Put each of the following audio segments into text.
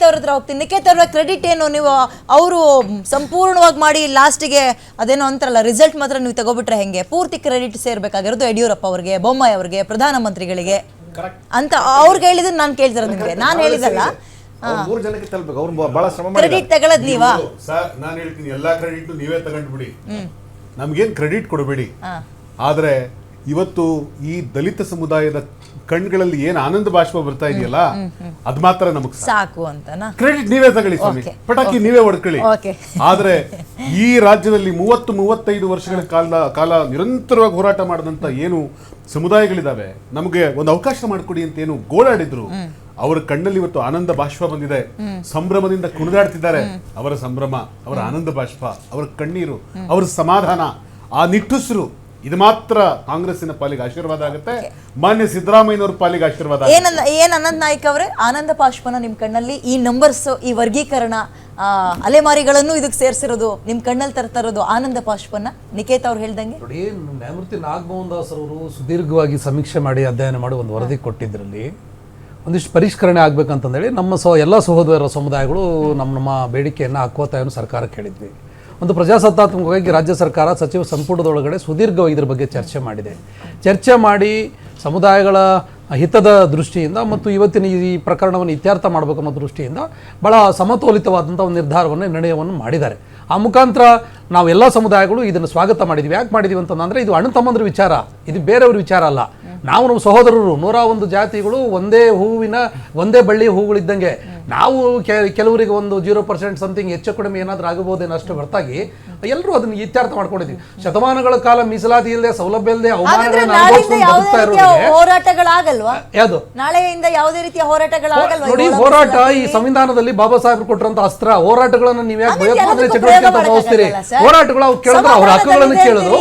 ನಿಖೇತ್ ಅವ್ರ ಹತ್ರ ಹೋಗ್ತೀನಿ. ನಿಕೇತ್ ಅವ್ರ ಕ್ರೆಡಿಟ್ ಏನು ನೀವು ಅವರು ಸಂಪೂರ್ಣವಾಗಿ ಮಾಡಿ ಲಾಸ್ಟಿಗೆ ಅದೇನೋ ಅಂತಾರಲ್ಲ ರಿಸಲ್ಟ್ ಮಾತ್ರ ನೀವು ತಗೋಬಿಟ್ರೆ ಹೆಂಗೆ? ಪೂರ್ತಿ ಕ್ರೆಡಿಟ್ ಸೇರ್ಬೇಕಾಗಿರೋದು ಯಡಿಯೂರಪ್ಪ ಅವ್ರಿಗೆ ಬೊಮ್ಮಾಯಿ ಅವ್ರಿಗೆ ಪ್ರಧಾನಮಂತ್ರಿಗಳಿಗೆ. ಅಂತ ಅವ್ರಿಗೆ ಹೇಳಿದ್ರೆ ನಾನು ಕೇಳ್ತಿರೋದು ನಿಮಗೆ. ನಾನು ಹೇಳಿದಲ್ಲ ಮೂರು ಜನಕ್ಕೆ ತಲುಪಬೇಕು ಅವ್ರು ಬಹಳ ಶ್ರಮ ಕ್ರೆಡಿಟ್ ತಗೊಳ್ಳೋದು ನೀವಾ? ಸರ್ ನಾನು ಹೇಳ್ತೀನಿ ಎಲ್ಲಾ ಕ್ರೆಡಿಟ್ ನೀವೇ ತಗೊಂಡ್ಬಿಡಿ. ನಮ್ಗೇನ್ ಕ್ರೆಡಿಟ್ ಕೊಡಬೇಡಿ. ಆದ್ರೆ ಇವತ್ತು ಈ ದಲಿತ ಸಮುದಾಯದ ಕಣ್ಗಳಲ್ಲಿ ಏನ್ ಆನಂದ ಬಾಷ್ಪ ಬರ್ತಾ ಇದೆಯಲ್ಲ ಅದ್ ಮಾತ್ರ ನಮಗ್ ಸಾಕು. ಅಂತನಾ? ಕ್ರೆಡಿಟ್ ನೀವೇ ತಗೊಳ್ಳಿ ಸ್ವಾಮಿ. ಪಟಾಕಿ ನೀವೇ ಹೊಡ್ಕೊಳ್ಳಿ. ಆದ್ರೆ ಈ ರಾಜ್ಯದಲ್ಲಿ ಮೂವತ್ತು ಮೂವತ್ತೈದು ವರ್ಷಗಳ ಕಾಲ ಕಾಲ ನಿರಂತರವಾಗಿ ಹೋರಾಟ ಮಾಡಿದಂತ ಏನು ಸಮುದಾಯಗಳಿದಾವೆ ನಮಗೆ ಒಂದು ಅವಕಾಶ ಮಾಡಿಕೊಡಿ ಅಂತ ಏನು ಗೋಳಾಡಿದ್ರು ಅವರ ಕಣ್ಣಲ್ಲಿ ಇವತ್ತು ಆನಂದ ಬಾಷ್ಪ ಬಂದಿದೆ. ಸಂಭ್ರಮದಿಂದ ಕುಣಿದಾಡ್ತಿದ್ದಾರೆ. ಅವರ ಸಂಭ್ರಮ ಅವರ ಆನಂದ ಬಾಷ್ಪ ಅವರ ಕಣ್ಣೀರು ಅವರ ಸಮಾಧಾನ ಆ ನಿಟ್ಟುಸಿರು ಇದು ಮಾತ್ರ ಕಾಂಗ್ರೆಸ್ಸಿನ ಪಾಲಿಗೆ ಆಶೀರ್ವಾದ ಆಗುತ್ತೆ. ಮಾನ್ಯ ಸಿದ್ದರಾಮಯ್ಯನವ್ರ ಪಾಲಿಗೆ ಆಶೀರ್ವಾದ ಏನನ್ನ ಏನ್ ಅನಂತ್ ನಾಯ್ಕ ಅವರೇ ಆನಂದ ಪಾಶ್ಪನ ನಿಮ್ ಕಣ್ಣಲ್ಲಿ ಈ ನಂಬರ್ಸ್ ಈ ವರ್ಗೀಕರಣ ಆ, ಅಲೆಮಾರಿಗಳನ್ನು ಇದಕ್ಕೆ ಸೇರಿಸಿರೋದು ನಿಮ್ ಕಣ್ಣಲ್ಲಿ ತರ್ತಾ ಇರೋದು ಆನಂದ ಪಾಶ್ಪನ ನಿಕೇತ್ ಅವ್ರು ಹೇಳ್ದಂಗೆ? ನೋಡಿ ನ್ಯಾಯಮೂರ್ತಿ ನಾಗಮೋಹನ್ ದಾಸ್ ಅವರು ಸುದೀರ್ಘವಾಗಿ ಸಮೀಕ್ಷೆ ಮಾಡಿ ಅಧ್ಯಯನ ಮಾಡಿ ಒಂದು ವರದಿ ಕೊಟ್ಟಿದ್ರಲ್ಲಿ. ಒಂದಿಷ್ಟು ಪರಿಷ್ಕರಣೆ ಆಗ್ಬೇಕಂತಂದೇಳಿ ನಮ್ಮ ಸೊ ಎಲ್ಲ ಸಹೋದರ ಸಮುದಾಯಗಳು ನಮ್ಮ ನಮ್ಮ ಬೇಡಿಕೆಯನ್ನು ಹಾಕೋತಾಯನ್ನು ಸರ್ಕಾರಕ್ಕೆ ಹೇಳಿದ್ವಿ. ಒಂದು ಪ್ರಜಾಸತ್ತಾತ್ಮಕವಾಗಿ ರಾಜ್ಯ ಸರ್ಕಾರ, ಸಚಿವ ಸಂಪುಟದೊಳಗಡೆ ಸುದೀರ್ಘವಾಗಿ ಇದ್ರ ಬಗ್ಗೆ ಚರ್ಚೆ ಮಾಡಿದೆ. ಚರ್ಚೆ ಮಾಡಿ ಸಮುದಾಯಗಳ ಹಿತದ ದೃಷ್ಟಿಯಿಂದ ಮತ್ತು ಇವತ್ತಿನ ಈ ಪ್ರಕರಣವನ್ನು ಇತ್ಯರ್ಥ ಅನ್ನೋ ದೃಷ್ಟಿಯಿಂದ ಭಾಳ ಸಮತೋಲಿತವಾದಂಥ ಒಂದು ನಿರ್ಧಾರವನ್ನು, ನಿರ್ಣಯವನ್ನು ಮಾಡಿದ್ದಾರೆ. ಆ ಮುಖಾಂತರ ನಾವು ಎಲ್ಲ ಸಮುದಾಯಗಳು ಇದನ್ನು ಸ್ವಾಗತ ಮಾಡಿದ್ವಿ. ಯಾಕೆ ಮಾಡಿದ್ವಿ ಅಂತಂದರೆ ಇದು ಅಣ್ಣ ತಮ್ಮಂದ್ರ ವಿಚಾರ, ಇದು ಬೇರೆಯವ್ರ ವಿಚಾರ ಅಲ್ಲ. ನಾವು ನಮ್ಮ ಸಹೋದರರು ನೂರ ಒಂದು ಜಾತಿಗಳು ಒಂದೇ ಹೂವಿನ, ಒಂದೇ ಬಳ್ಳಿ ಹೂಗಳಿದ್ದಂಗೆ ನಾವು ಕೆಲವರಿಗೆ ಒಂದು ಜೀರೋ ಪರ್ಸೆಂಟ್ ಸಮಥಿಂಗ್ ಹೆಚ್ಚು ಕಡಿಮೆ ಏನಾದರೂ ಆಗಬಹುದೇನೋ ಅಷ್ಟು ಹೊರತಾಗಿ ಎಲ್ಲರೂ ಅದನ್ನ ಇತ್ಯರ್ಥ ಮಾಡ್ಕೊಂಡಿದ್ವಿ. ಶತಮಾನಗಳ ಕಾಲ ಮೀಸಲಾತಿ ಇಲ್ಲದೆ ಸೌಲಭ್ಯ ಇಲ್ಲದೆ ಹೋರಾಟಗಳಾಗಲ್ವಾ? ಯಾವುದು? ನಾಳೆಯಿಂದ ಯಾವುದೇ ರೀತಿಯ ಹೋರಾಟಗಳಾಗಲ್ವಾ ನೋಡಿ ಹೋರಾಟ ಈ ಸಂವಿಧಾನದಲ್ಲಿ ಬಾಬಾ ಸಾಹೇಬ್ ಕೊಟ್ಟರಂತ ಅಸ್ತ್ರ ಹೋರಾಟಗಳನ್ನು ನೀವು ಯಾಕೆ ಭಯೋತ್ಪಾದನೆ ಚಟುವಟಿಕೆ ಅಂತ ಭಾವಿಸ್ತೀರಿ? ಹೋರಾಟಗಳು ಅವ್ರು ಕೇಳಿದ್ರೆ ಅವ್ರ ಹಕ್ಕುಗಳನ್ನು ಕೇಳಿದ್ರು.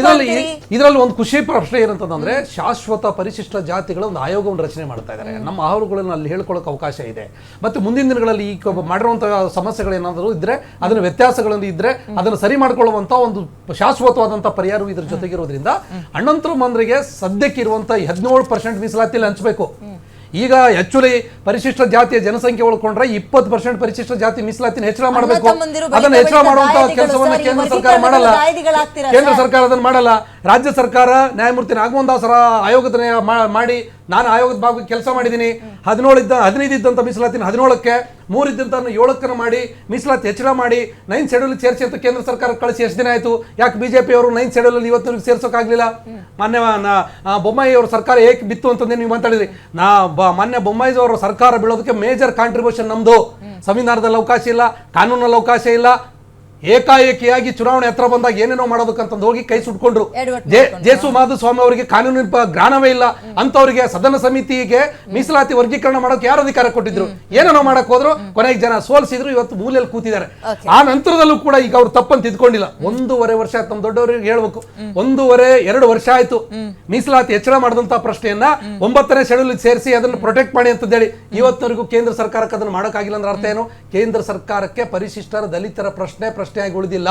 ಇದರಲ್ಲಿ ಇದರಲ್ಲಿ ಒಂದು ಖುಷಿ ಪ್ರಶ್ನೆ ಏನಂತಂದ್ರೆ ಶಾಶ್ವತ ಪರಿಶಿಷ್ಟ ಜಾತಿಗಳ ಒಂದು ಆಯೋಗವನ್ನು ರಚನೆ ಮಾಡ್ತಾ ಇದ್ದಾರೆ ನಮ್ಮ ಆಹಾರಗಳನ್ನು ಅಲ್ಲಿ ಹೇಳ್ಕೊಳ್ಳೋಕೆ ಅವಕಾಶ ಇದೆ. ಮತ್ತೆ ಮುಂದಿನ ದಿನಗಳಲ್ಲಿ ಈ ಮಾಡಿರುವಂತಹ ಸಮಸ್ಯೆಗಳೇನಾದರೂ ಇದ್ರೆ ಅದನ್ನ ವ್ಯತ್ಯಾಸಗಳನ್ನು ಇದ್ರೆ ಅದನ್ನು ಸರಿ ಮಾಡಿಕೊಳ್ಳುವಂತ ಒಂದು ಶಾಶ್ವತವಾದಂತಹ ಪರಿಹಾರವು ಇದ್ರ ಜೊತೆಗಿರೋದ್ರಿಂದ ಅಣ್ಣಂತರ ಮಂದ್ರಿಗೆ ಸದ್ಯಕ್ಕೆ ಇರುವಂತ ಹದಿನೇಳು ಪರ್ಸೆಂಟ್ ಮೀಸಲಾತಿಯಲ್ಲಿ ಹಂಚಬೇಕು ಈಗ ಆಕ್ಚುಲಿ ಪರಿಶಿಷ್ಟ ಜಾತಿಯ ಜನಸಂಖ್ಯೆ ಒಳಕೊಂಡ್ರೆ ಇಪ್ಪತ್ತು ಪರ್ಸೆಂಟ್ ಪರಿಶಿಷ್ಟ ಜಾತಿ ಮೀಸಲಾತಿನ ಹೆಚ್ಚಳ ಮಾಡಬೇಕು. ಅದನ್ನ ಹೆಚ್ಚಳ ಮಾಡುವಂತಹ ಕೆಲಸವನ್ನ ಕೇಂದ್ರ ಸರ್ಕಾರ ಮಾಡಲ್ಲ. ಕೇಂದ್ರ ಸರ್ಕಾರ ಅದನ್ನ ಮಾಡಲ್ಲ. ರಾಜ್ಯ ಸರ್ಕಾರ ನ್ಯಾಯಮೂರ್ತಿ ನಾಗಮೋಹನ್ ದಾಸರ ಆಯೋಗದ ಮಾಡಿ ನಾನು ಆಯೋಗದ ಭಾಗ ಕೆಲಸ ಮಾಡಿದ್ದೀನಿ. ಹದಿನೇಳು ಇದ್ದ ಹದಿನೈದು ಇದ್ದಂಥ ಮೀಸಲಾತಿನ ಹದಿನೇಳಕ್ಕೆ ಮೂರು ಇದ್ದಂತ ಏಳಕ್ಕನ ಮಾಡಿ ಮೀಸಲಾತಿ ಹೆಚ್ಚಳ ಮಾಡಿ ನೈನ್ ಶೆಡ್ಯೂಲ್ ಸೇರಿಸಿ ಅಂತ ಕೇಂದ್ರ ಸರ್ಕಾರ ಕಳಿಸಿ ಎಷ್ಟು ದಿನ ಆಯಿತು? ಯಾಕೆ ಬಿ ಜೆ ಪಿ ಅವರು ನೈನ್ ಶೆಡ್ಯೂಲಲ್ಲಿ ಇವತ್ತು ಸೇರ್ಸೋಕ್ಕಾಗಲಿಲ್ಲ ಮಾನ್ಯ ಬೊಮ್ಮಾಯಿ ಅವರ ಸರ್ಕಾರ ಏಕೆ ಬಿತ್ತು ಅಂತಂದು ನೀವು ಮಾತಾಡಿದ್ರಿ. ನಾ, ಬ- ಮಾನ್ಯ ಬೊಮ್ಮಾಯಿ ಅವರ ಸರ್ಕಾರ ಬೀಳೋದಕ್ಕೆ ಮೇಜರ್ ಕಾಂಟ್ರಿಬ್ಯೂಷನ್ ನಮ್ಮದು ಸಂವಿಧಾನದಲ್ಲಿ ಅವಕಾಶ ಇಲ್ಲ, ಕಾನೂನಲ್ಲಿ ಅವಕಾಶ ಇಲ್ಲ ಏಕಾಏಕಿಯಾಗಿ ಚುನಾವಣೆ ಹತ್ರ ಬಂದಾಗ ಏನೇನೋ ಮಾಡೋದಕ್ಕಂತಂದು ಹೋಗಿ ಕೈ ಸುಟ್ಕೊಂಡ್ರು. ಜೇಸು ಮಾಧುಸ್ವಾಮಿ ಅವರಿಗೆ ಕಾನೂನಿನ ಜ್ಞಾನವೇ ಇಲ್ಲ. ಅಂತವರಿಗೆ ಸದನ ಸಮಿತಿಗೆ ಮೀಸಲಾತಿ ವರ್ಗೀಕರಣ ಮಾಡೋಕೆ ಯಾರು ಅಧಿಕಾರ ಕೊಟ್ಟಿದ್ರು? ಏನೇನೋ ಮಾಡಕ್ ಹೋದ್ರು? ಕೊನೆಗೆ ಜನ ಸೋಲ್ಸಿದ್ರು ಇವತ್ತು ಮೂಲೆಯಲ್ಲಿ ಕೂತಿದ್ದಾರೆ. ಆ ನಂತರದಲ್ಲೂ ಕೂಡ ಈಗ ಅವ್ರು ತಪ್ಪಂತ ತಿದ್ಕೊಂಡಿಲ್ಲ ಒಂದೂವರೆ ವರ್ಷ ತಮ್ಮ ದೊಡ್ಡವರಿಗೆ ಹೇಳ್ಬೇಕು. ಒಂದೂವರೆ ಎರಡು ವರ್ಷ ಆಯ್ತು. ಮೀಸಲಾತಿ ಹೆಚ್ಚಳ ಮಾಡಿದಂತ ಪ್ರಶ್ನೆಯನ್ನ ಒಂಬತ್ತನೇ ಶೆಡ್ಯೂಲ್ ಸೇರಿಸಿ ಅದನ್ನು ಪ್ರೊಟೆಕ್ಟ್ ಮಾಡಿ ಅಂತ ಹೇಳಿ ಇವತ್ತವರೆಗೂ ಕೇಂದ್ರ ಸರ್ಕಾರಕ್ಕೆ ಅದನ್ನು ಮಾಡೋಕ್ಕಾಗಿಲ್ಲ ಅಂದ್ರೆ ಅರ್ಥ ಏನು? ಕೇಂದ್ರ ಸರ್ಕಾರಕ್ಕೆ ಪರಿಶಿಷ್ಟರ ದಲಿತರ ಪ್ರಶ್ನೆ ಪ್ರಶ್ನೆಯಾಗಿ ಉಳಿದಿಲ್ಲ.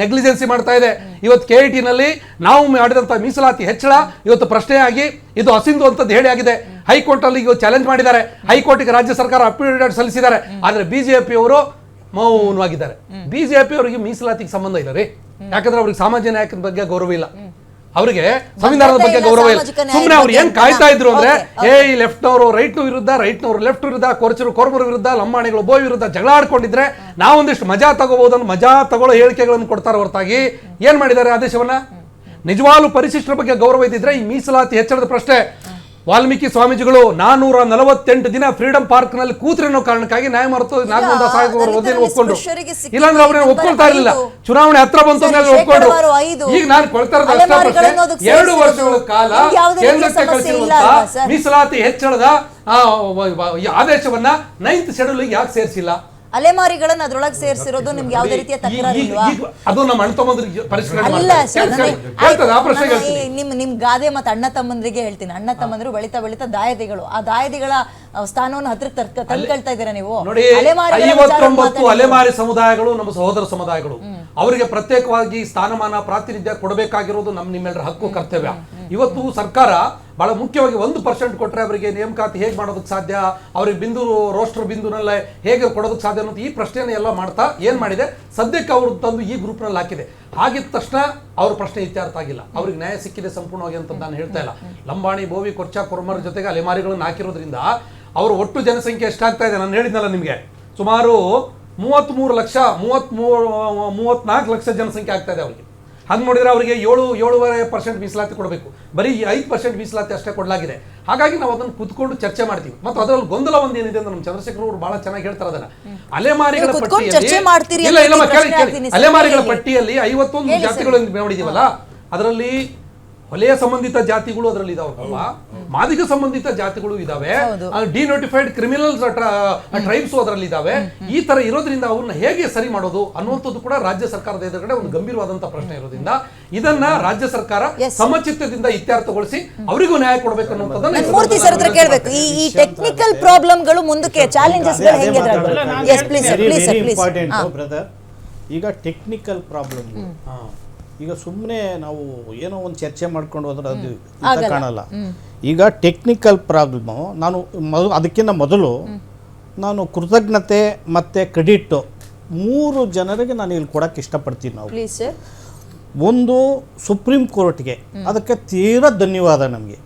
ನೆಗ್ಲಿಜೆನ್ಸಿ ಮಾಡ್ತಾ ಇದೆ. ಇವತ್ತು ಕೆ ಐ ನಲ್ಲಿ ನಾವು ಮಾಡಿದಂತ ಮೀಸಲಾತಿ ಹೆಚ್ಚಳ ಇವತ್ತು ಪ್ರಶ್ನೆಯಾಗಿ ಇದು ಅಸಿಂಧು ಅಂತದ್ದು ಹೇಳಿ ಆಗಿದೆ. ಹೈಕೋರ್ಟ್ ಅಲ್ಲಿ ಇವತ್ತು ಚಾಲೆಂಜ್ ಮಾಡಿದ್ದಾರೆ. ಹೈಕೋರ್ಟ್ಗೆ ರಾಜ್ಯ ಸರ್ಕಾರ ಅಫಿಡವಿಟ್ ಸಲ್ಲಿಸಿದ್ದಾರೆ. ಆದ್ರೆ ಬಿಜೆಪಿ ಅವರು ಮೌನವಾಗಿದ್ದಾರೆ. ಬಿಜೆಪಿ ಅವರಿಗೆ ಮೀಸಲಾತಿಗೆ ಸಂಬಂಧ ಇಲ್ಲ ರೀ. ಯಾಕಂದ್ರೆ ಅವ್ರಿಗೆ ಸಾಮಾಜಿಕ ನ್ಯಾಯದ ಬಗ್ಗೆ ಗೌರವ ಇಲ್ಲ. ಅವರಿಗೆ ಸಂವಿಧಾನದ ಬಗ್ಗೆ ಗೌರವ ಇಲ್ಲ. ಸುಮ್ಮನೆ ಅವ್ರು ಏನ್ ಕಾಯ್ತಾ ಇದ್ರು ಅಂದ್ರೆ ಏ ಈ ಲೆಫ್ಟ್ನವರು ರೈಟ್ ವಿರುದ್ಧ ರೈಟ್ ನವರು ಲೆಫ್ಟ್ ವಿರುದ್ಧ ಕೊರಚರು ಕೊರಮರು ವಿರುದ್ಧ ಲಂಬಾಣಿಗಳು ಬೋಯ್ ವಿರುದ್ಧ ಜಗಳ ಆಡ್ಕೊಂಡಿದ್ರೆ ನಾವೊಂದಿಷ್ಟು ಮಜಾ ತಗೋಬಹುದನ್ನು ಮಜಾ ತಗೊಳ್ಳೋ ಹೇಳಿಕೆಗಳನ್ನು ಕೊಡ್ತಾರೆ ಹೊರತಾಗಿ. ಏನ್ ಮಾಡಿದ್ದಾರೆ ಆದೇಶವನ್ನ? ನಿಜವಾಗ್ಲೂ ಪರಿಶಿಷ್ಟರ ಬಗ್ಗೆ ಗೌರವ ಇದ್ದಿದ್ರೆ ಈ ಮೀಸಲಾತಿ ಹೆಚ್ಚಳದ ಪ್ರಶ್ನೆ. ವಾಲ್ಮೀಕಿ ಸ್ವಾಮೀಜಿಗಳು ನಾನೂರ ನಲವತ್ತೆಂಟು ದಿನ ಫ್ರೀಡಂ ಪಾರ್ಕ್ನಲ್ಲಿ ಕೂತಿರೋ ಕಾರಣಕ್ಕಾಗಿ ನ್ಯಾಯಮೂರ್ತಿ ನಾಗಮಂದ ಸಾಹೇಬ್ ಒಪ್ಕೊಂಡ್ರು ಇಲ್ಲಾಂದ್ರೆ ಅವ್ರನ್ನ ಒಪ್ಕೊಳ್ತಾ ಇರಲಿಲ್ಲ. ಚುನಾವಣೆ ಹತ್ರ ಬಂತು ಒಪ್ಕೊಂಡು. ಒಪ್ಕೊಂಡ್ರು ಈಗ ನಾನು ಇರೋದು. ಅದಕ್ಕೆ ಎರಡು. ವರ್ಷಗಳ ಕಾಲ ಕೇಂದ್ರಕ್ಕೆ ಕಳಿಸಿರುವಂತಹ ಮೀಸಲಾತಿ ಹೆಚ್ಚಳದ ಆದೇಶವನ್ನ ನೈನ್ತ್ ಶೆಡ್ಯೂಲ್ ಯಾಕೆ ಸೇರಿಸಿಲ್ಲ? ಅಲೆಮಾರಿಗಳನ್ನ ಅದ್ರೊಳಗೆ ಸೇರಿಸಿರೋದು ನಿಮ್ಗೆ ಯಾವುದೇ ರೀತಿಯ ತಕರಾರು ಇಲ್ವಾ ಅದು ನಮ್ಮ ಅಣ್ಣ ತಮ್ಮಂದ್ರಿಗೆ ಅಲ್ಲ ಸರ್ ನಿಮ್ ನಿಮ್ ಗಾದೆ ಮತ್ತೆ ಅಣ್ಣ ತಮ್ಮಂದ್ರಿಗೆ ಹೇಳ್ತೀನಿ. ಅಣ್ಣ ತಮ್ಮಂದ್ರು ಬೆಳಿತಾ ಬೆಳಿತಾ ದಾಯದಿಗಳು. ಆ ದಾಯದಿಗಳ ಸ್ಥಾನವನ್ನು ಹತ್ರ ತರ್ಕ ತಂದ್ಕೊಳ್ತಾ ಇದ್ದೀರಾ ನೀವು? ನೋಡಿ ಐವತ್ತೊಂಬತ್ತು ಅಲೆಮಾರಿ ಸಮುದಾಯಗಳು ನಮ್ಮ ಸಹೋದರ ಸಮುದಾಯಗಳು. ಅವರಿಗೆ ಪ್ರತ್ಯೇಕವಾಗಿ ಸ್ಥಾನಮಾನ ಪ್ರಾತಿನಿಧ್ಯ ಕೊಡಬೇಕಾಗಿರೋದು ನಮ್ಮ ನಿಮ್ಮೆಲ್ಲರ ಹಕ್ಕು ಕರ್ತವ್ಯ. ಇವತ್ತು ಸರ್ಕಾರ ಬಹಳ ಮುಖ್ಯವಾಗಿ ಒಂದು ಪರ್ಸೆಂಟ್ ಕೊಟ್ಟರೆ ಅವರಿಗೆ ನೇಮಕಾತಿ ಹೇಗೆ ಮಾಡೋದಕ್ಕೆ ಸಾಧ್ಯ ಅವ್ರಿಗೆ ಬಿಂದು ರೋಸ್ಟರ್ ಬಿಂದುನಲ್ಲೇ ಹೇಗೆ ಕೊಡೋದಕ್ಕೆ ಸಾಧ್ಯ ಅನ್ನೋದು ಈ ಪ್ರಶ್ನೆಯನ್ನು ಎಲ್ಲ ಮಾಡ್ತಾ ಏನು ಮಾಡಿದೆ? ಸದ್ಯಕ್ಕೆ ಅವರು ತಂದು ಈ ಗ್ರೂಪ್ನಲ್ಲಿ ಹಾಕಿದೆ. ಆಗಿದ ತಕ್ಷಣ ಅವ್ರ ಪ್ರಶ್ನೆ ಇತ್ಯರ್ಥ ಆಗಿಲ್ಲ. ಅವ್ರಿಗೆ ನ್ಯಾಯ ಸಿಕ್ಕಿದೆ ಸಂಪೂರ್ಣವಾಗಿ ಅಂತ ನಾನು ಹೇಳ್ತಾ ಇಲ್ಲ. ಲಂಬಾಣಿ ಬೋವಿ ಕೊರ್ಚಾ ಕೊರ್ಮರ ಜೊತೆಗೆ ಅಲೆಮಾರಿಗಳನ್ನು ಹಾಕಿರೋದ್ರಿಂದ ಅವ್ರ ಒಟ್ಟು ಜನಸಂಖ್ಯೆ ಎಷ್ಟಾಗ್ತಾ ಇದೆ? ನಾನು ಹೇಳಿದ್ನಲ್ಲ ನಿಮಗೆ. ಸುಮಾರು ಮೂವತ್ತ್ಮೂರು ಲಕ್ಷ ಮೂವತ್ತ್ಮೂರು ಮೂವತ್ನಾಲ್ಕು ಲಕ್ಷ ಜನಸಂಖ್ಯೆ ಆಗ್ತಾ ಇದೆ ಅವರಿಗೆ. ಹಂಗೆ ನೋಡಿದರೆ ಅವರಿಗೆ ಏಳು ಏಳುವರೆ ಪರ್ಸೆಂಟ್ ಮೀಸಲಾತಿ ಕೊಡಬೇಕು. ಬರೀ ಐದು ಪರ್ಸೆಂಟ್ ಮೀಸಲಾತಿ ಅಷ್ಟೇ ಕೊಡಲಾಗಿದೆ. ಹಾಗಾಗಿ ನಾವು ಅದನ್ನು ಕುತ್ಕೊಂಡು ಚರ್ಚೆ ಮಾಡ್ತೀವಿ. ಮತ್ತು ಅದರಲ್ಲಿ ಗೊಂದಲ ಒಂದೇನಿದೆ ಏನಿದೆ ಅಂತ ನಮ್ಮ ಚಂದ್ರಶೇಖರ್ ಅವರು ಬಹಳ ಚೆನ್ನಾಗಿ ಹೇಳ್ತಾರೆ ಅದನ್ನ. ಅಲೆಮಾರಿಗಳ ಪಟ್ಟಿಯಲ್ಲಿ ಅಲೆಮಾರಿಗಳ ಪಟ್ಟಿಯಲ್ಲಿ ಐವತ್ತೊಂದು ಹೇಳಿ ಸರ್. ಜಾತಿಗಳು ನೋಡಿದೀವಲ್ಲ ಅದರಲ್ಲಿ ಹೊಲೆಯ ಸಂಬಂಧಿತ ಜಾತಿಗಳು ಅದರಲ್ಲಿ ಇದಾವಲ್ಲ ಮಾದಿಗ ಸಂಬಂಧಿತ ಜಾತಿಗಳು ಇದಾವೆ. ಡಿನೋಟಿಫೈಡ್ ಕ್ರಿಮಿನಲ್ಸ್ ಟ್ರೈಬ್ಸ್ ಅದರಲ್ಲಿ ಇದಾವೆ. ಈ ತರ ಇರೋದ್ರಿಂದ ಅವ್ರನ್ನ ಹೇಗೆ ಸರಿ ಮಾಡೋದು ಅನ್ನುವಂಥದ್ದು ಕೂಡ ರಾಜ್ಯ ಸರ್ಕಾರದ ಎದುರುಗಡೆ ಒಂದು ಗಂಭೀರವಾದಂತಹ ಪ್ರಶ್ನೆ ಇರೋದ್ರಿಂದ ಇದನ್ನ ರಾಜ್ಯ ಸರ್ಕಾರ. ಸಮಚಿತ್ತದಿಂದ ಇತ್ಯರ್ಥಗೊಳಿಸಿ ಅವರಿಗೂ ನ್ಯಾಯ ಕೊಡಬೇಕು ಅನ್ನುವಂಥದ್ದನ್ನ ಈ ಮೂರ್ತಿ ಸರ್ ಹತ್ರ ಕೇಳ್ಬೇಕು. ಈ ಈ ಟೆಕ್ನಿಕಲ್ ಪ್ರಾಬ್ಲಮ್ಗಳು ಮುಂದಕ್ಕೆ ಚಾಲೆಂಜಸ್ ಹೆಂಗೆ ಈಗ ಟೆಕ್ನಿಕಲ್ ಪ್ರಾಬ್ಲಮ್ ಈಗ ಸುಮ್ಮನೆ ನಾವು ಏನೋ ಒಂದು ಚರ್ಚೆ ಮಾಡ್ಕೊಂಡು ಹೋದ್ರೆ ಅದು ಅಂತ. ಕಾಣಲ್ಲ. ಈಗ ಟೆಕ್ನಿಕಲ್ ಪ್ರಾಬ್ಲಮ್ಮು ನಾನು ಮೊದಲು ಅದಕ್ಕಿಂತ ಮೊದಲು ನಾನು ಕೃತಜ್ಞತೆ ಮತ್ತು ಕ್ರೆಡಿಟ್ ಮೂರು ಜನರಿಗೆ ನಾನು ಇಲ್ಲಿ ಕೊಡೋಕ್ಕೆ ಇಷ್ಟಪಡ್ತೀನಿ ನಾವು. ಒಂದು ಸುಪ್ರೀಂ ಕೋರ್ಟ್ಗೆ ಅದಕ್ಕೆ ತೀರಾ ಧನ್ಯವಾದ ನಮಗೆ.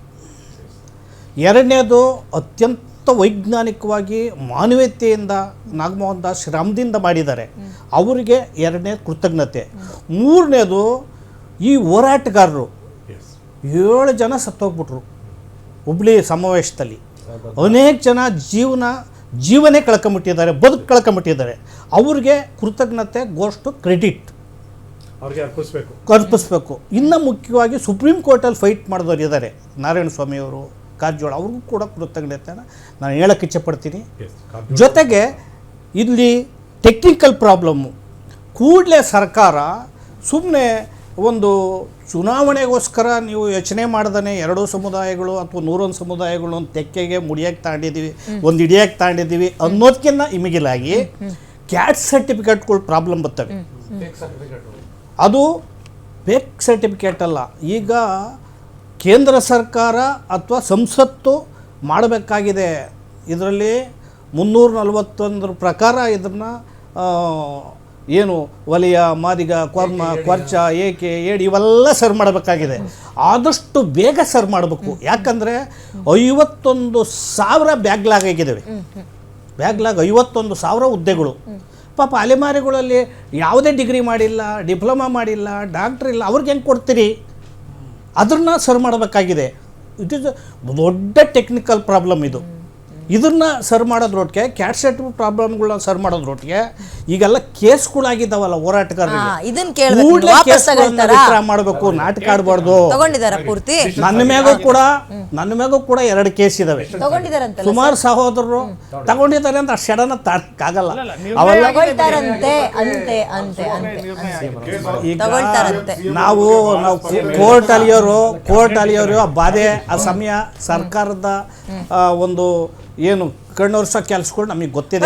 ಎರಡನೇದು ಅತ್ಯಂತ ವೈಜ್ಞಾನಿಕವಾಗಿ ಮಾನವೀಯತೆಯಿಂದ ನಾಗಮೋಹನ್ ದಾಸ್ ಶ್ರಮದಿಂದ ಮಾಡಿದ್ದಾರೆ. ಅವರಿಗೆ ಎರಡನೇ ಕೃತಜ್ಞತೆ. ಮೂರನೇದು ಈ ಹೋರಾಟಗಾರರು ಏಳು ಜನ ಸತ್ತೋಗ್ಬಿಟ್ರು ಹುಬ್ಳಿ ಸಮಾವೇಶದಲ್ಲಿ. ಅನೇಕ ಜನ ಜೀವನ ಜೀವನೇ ಕಳ್ಕೊಂಬಿಟ್ಟಿದ್ದಾರೆ ಬದುಕು ಕಳ್ಕೊಂಬಿಟ್ಟಿದ್ದಾರೆ. ಅವ್ರಿಗೆ ಕೃತಜ್ಞತೆ ಗೋಷ್ಟು ಕ್ರೆಡಿಟ್. ಅವ್ರಿಗೆ ಅರ್ಪಿಸ್ಬೇಕು. ಅರ್ಪಿಸ್ಬೇಕು. ಇನ್ನು ಮುಖ್ಯವಾಗಿ ಸುಪ್ರೀಂ ಕೋರ್ಟಲ್ಲಿ ಫೈಟ್ ಮಾಡಿದವರು ಇದ್ದಾರೆ ನಾರಾಯಣ ಸ್ವಾಮಿಯವರು ಕಾರಜೋಳ ಅವ್ರಿಗೂ ಕೂಡ ಕೃತಜ್ಞತೆ ನಾನು ಹೇಳಕ್ಕೆ ಇಚ್ಛೆಪಡ್ತೀನಿ. ಜೊತೆಗೆ ಇಲ್ಲಿ ಟೆಕ್ನಿಕಲ್ ಪ್ರಾಬ್ಲಮ್ಮು ಕೂಡಲೇ ಸರ್ಕಾರ ಸುಮ್ಮನೆ ಒಂದು ಚುನಾವಣೆಗೋಸ್ಕರ ನೀವು ಯೋಚನೆ ಮಾಡ್ದೇ ಎರಡೂ ಸಮುದಾಯಗಳು ಅಥವಾ ನೂರೊಂದು ಸಮುದಾಯಗಳು ಒಂದು ತೆಕ್ಕೆಗೆ ಮುಡಿಯಕ್ಕೆ ತಗೊಂಡಿದ್ದೀವಿ ಒಂದು ಹಿಡಿಯಕ್ಕೆ ತಗೊಂಡಿದ್ದೀವಿ ಅನ್ನೋದಕ್ಕಿಂತ ಇಮಿಗಿಲಾಗಿ ಕ್ಯಾಟ್ ಸರ್ಟಿಫಿಕೇಟ್ಗಳು ಪ್ರಾಬ್ಲಮ್ ಬರ್ತವೆ ಅದು ಫೇಕ್ ಸರ್ಟಿಫಿಕೇಟ್ ಅಲ್ಲ. ಈಗ ಕೇಂದ್ರ ಸರ್ಕಾರ ಅಥವಾ ಸಂಸತ್ತು ಮಾಡಬೇಕಾಗಿದೆ. ಇದರಲ್ಲಿ ಮುನ್ನೂರ ನಲವತ್ತೊಂದರ ಪ್ರಕಾರ ಇದನ್ನು ಏನು ವಲಯ ಮಾದಿಗ ಕೊರ್ಮ ಕೊರ್ಚ ಏಕೆ ಏಡಿ ಇವೆಲ್ಲ ಸರ್ ಮಾಡಬೇಕಾಗಿದೆ. ಆದಷ್ಟು ಬೇಗ ಸರ್ ಮಾಡಬೇಕು. ಯಾಕಂದರೆ ಐವತ್ತೊಂದು ಸಾವಿರ ಬ್ಯಾಗ್ಲಾಗ್ ಆಗಿದ್ದಾವೆ ಬ್ಯಾಗ್ಲಾಗ್ ಐವತ್ತೊಂದು ಸಾವಿರ ಹುದ್ದೆಗಳು. ಪಾಪ ಅಲೆಮಾರಿಗಳಲ್ಲಿ ಯಾವುದೇ ಡಿಗ್ರಿ ಮಾಡಿಲ್ಲ ಡಿಪ್ಲೊಮಾ ಮಾಡಿಲ್ಲ ಡಾಕ್ಟ್ರ್ ಇಲ್ಲ ಅವ್ರಿಗೆ ಹೆಂಗೆ ಕೊಡ್ತೀರಿ? ಅದನ್ನ ಸರ್ವ್ ಮಾಡಬೇಕಾಗಿದೆ. ಇಟ್ ಇಸ್ ದೊಡ್ಡ ಟೆಕ್ನಿಕಲ್ ಪ್ರಾಬ್ಲಮ್ ಇದು. ಇದನ್ನ ಸರ್ ಮಾಡೋದ್ರೊಟ್ಟಿಗೆ ಕ್ಯಾಟ್ ಸೆಟ್ ಪ್ರಾಬ್ಲಮ್ಗಳನ್ನ ಸರ್ ಮಾಡೋದ್ರೊಟ್ಟಿಗೆ ಈಗೆಲ್ಲ ಕೇಸ್ಗಳಾಗಿದ್ದಾವಲ್ಲ ಹೋರಾಟಗಾರರಿಗೆ. ಹಾ, ಇದನ್ನ ಕೇಳ್ಬೇಕು. ಕೂಡ್ಲೇ ವಾಪಸ್ ಕೇಸ್ಗಳನ್ನ ತಗೊಳ್ತಾರಾ? ವಿತ್ಡ್ರಾ ಮಾಡಬೇಕು ನಾಟಕ ಆಡಬಾರ್ದು. ಪೂರ್ತಿ? ನನ್ನ ಮೇಗೂ ಕೂಡ ನನ್ನ ಮೇಗೂ ಕೂಡ ಎರಡು ಕೇಸ್ ಇದಾವೆ. ಸುಮಾರು ಸಹೋದರರು ತಗೊಂಡಿದ್ದಾರೆ ಅಂತ ಶಡನ್ ತಾಕಾಗಲ್ಲ ಅವೆಲ್ಲ ತಗೊಳ್ತಾರಂತೆ ಅಂತೆ ಅಂತೆ ಅಂತೆ. ಈಗ ನಾವು ನಾವು ಕೋರ್ಟ್ ಅಲಿಯೋರು ಕೋರ್ಟ್ ಅಲಿಯೋರು ಆ ಬಾಧೆ ಆ ಸಮಯ ಸರ್ಕಾರದ ಒಂದು ಏನು ಕಣ್ಣೊರ್ಸೋ ಕೆಲಸಗಳು ನಮಗೆ ಗೊತ್ತಿದೆ.